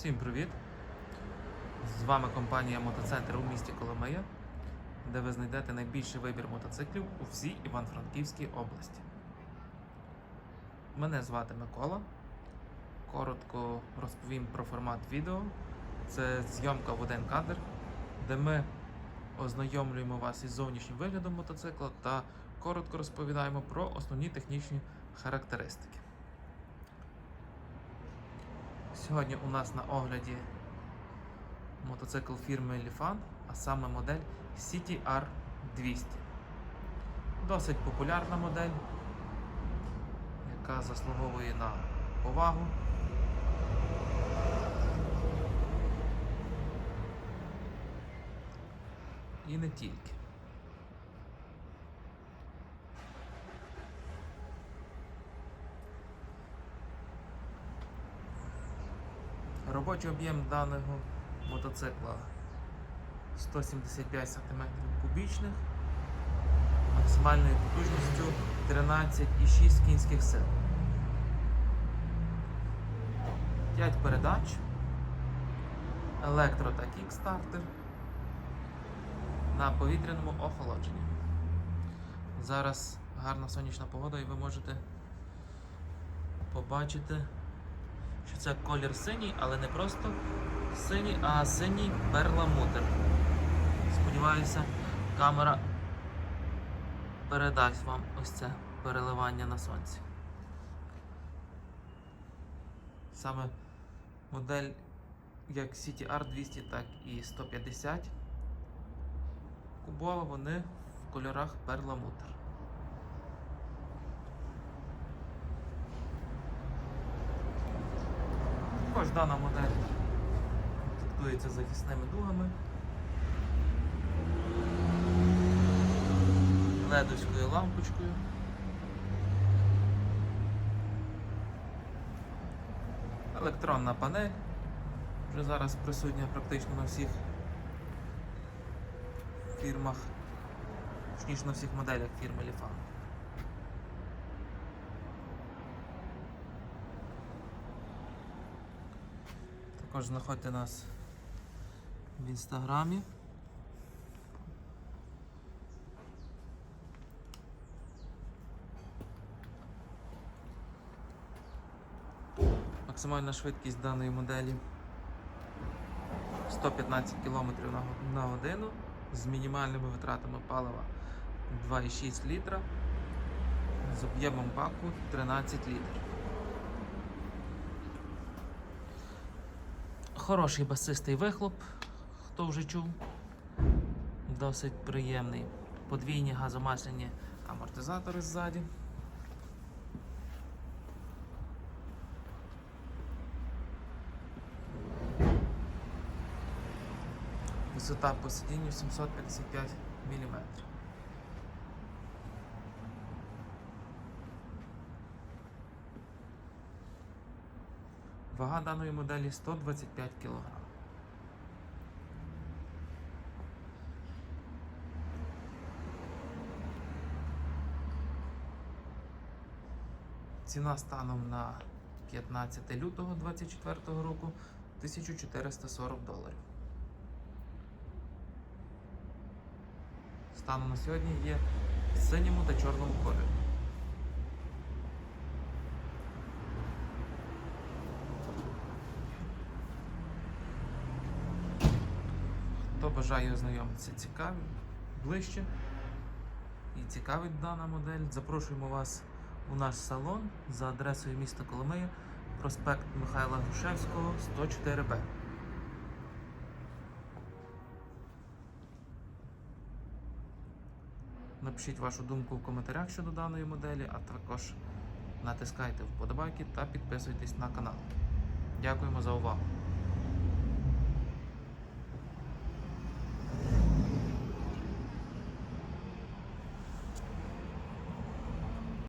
Всім привіт! З вами компанія Мотоцентр у місті Коломия, де ви знайдете найбільший вибір мотоциклів у всій Івано-Франківській області. Мене звати Микола. Коротко розповім про формат відео. Це зйомка в один кадр, де ми ознайомлюємо вас із зовнішнім виглядом мотоцикла та коротко розповідаємо про основні технічні характеристики. Сьогодні у нас на огляді мотоцикл фірми Lifan, а саме модель CTR 200. Досить популярна модель, яка заслуговує на повагу. І не тільки. Робочий об'єм даного мотоцикла 175 см кубічних, максимальною потужністю 13,6 кінських сил. 5 передач, електро та кікстартер на повітряному охолодженні. Зараз гарна сонячна погода і ви можете побачити це колір синій, але не просто синій, а синій перламутр. Сподіваюся, камера передасть вам ось це переливання на сонці. Саме модель як CTR 200, так і 150 кубова, вони в кольорах перламутр. Також дана модель комплектується захисними дугами, ледовською лампочкою. Електронна панель вже зараз присутня практично на всіх фірмах, точніше на всіх моделях фірми Lifan. Також знаходьте нас в інстаграмі. Максимальна швидкість даної моделі 115 км на годину з мінімальними витратами палива 2,6 літра з об'ємом баку 13 літрів. Хороший басистий вихлоп, хто вже чув. Досить приємний. Подвійні газомасляні амортизатори ззаді. Висота по сидінню 755 мм. Вага даної моделі 125 кг. Ціна станом на 15 лютого 2024 року 1440 доларів. Станом на сьогодні є в синьому та чорному кольорі. Хто бажає ознайомитися цікаві, ближче і цікавить дана модель, запрошуємо вас у наш салон за адресою міста Коломия, проспект Михайла Грушевського, 104Б. Напишіть вашу думку в коментарях щодо даної моделі, а також натискайте вподобайки та підписуйтесь на канал. Дякуємо за увагу!